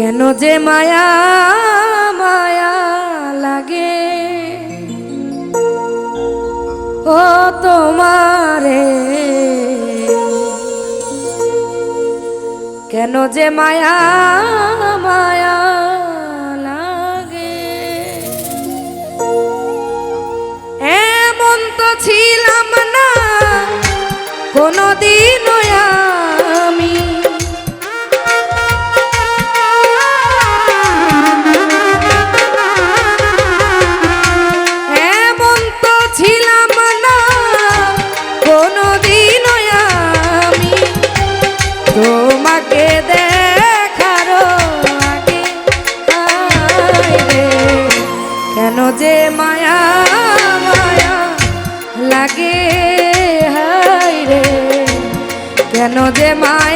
কেন যে মায়া মায়া লাগে? ও তোমারে কেন যে মায়া মায়া কেন যে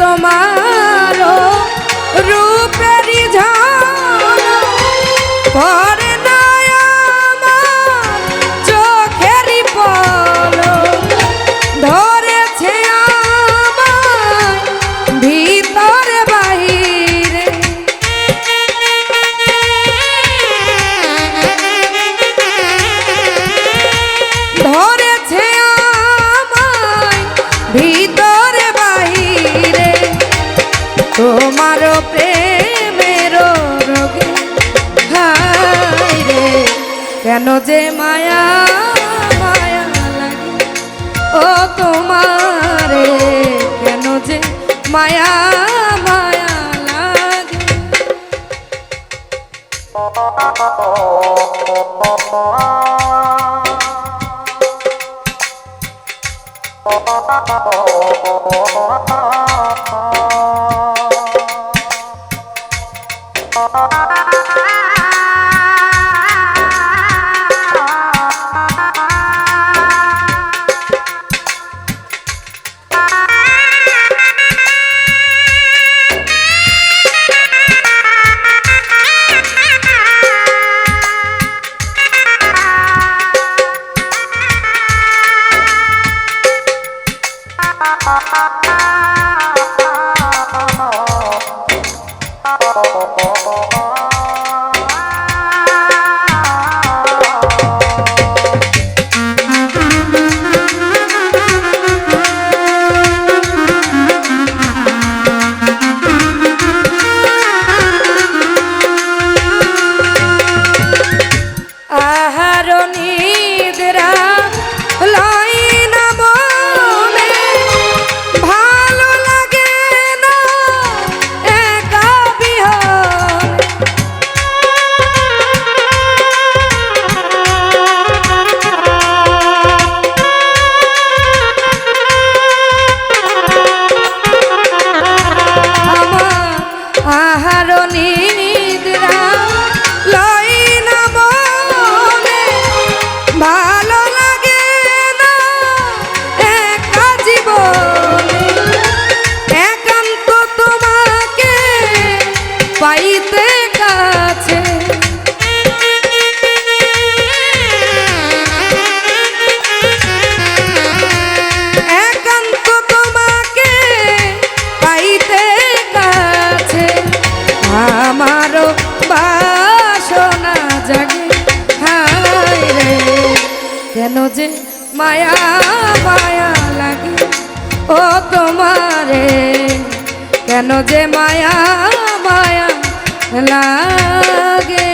তোমার তোমার প্রেমের রোগে হাই রে। কেন যে মায়া মায়া লাগে? ও তোমারে কেন যে মায়া মায়া লাগে? Oh, পাইতে কাছে। একান্ত তোমাকে পাইতে কাছে। আমারও বাসনা জাগে। হায় রে, কেন যে মায়া মায়া লাগে। ও তোমারে, কেন যে মায়া মায়া লাগে।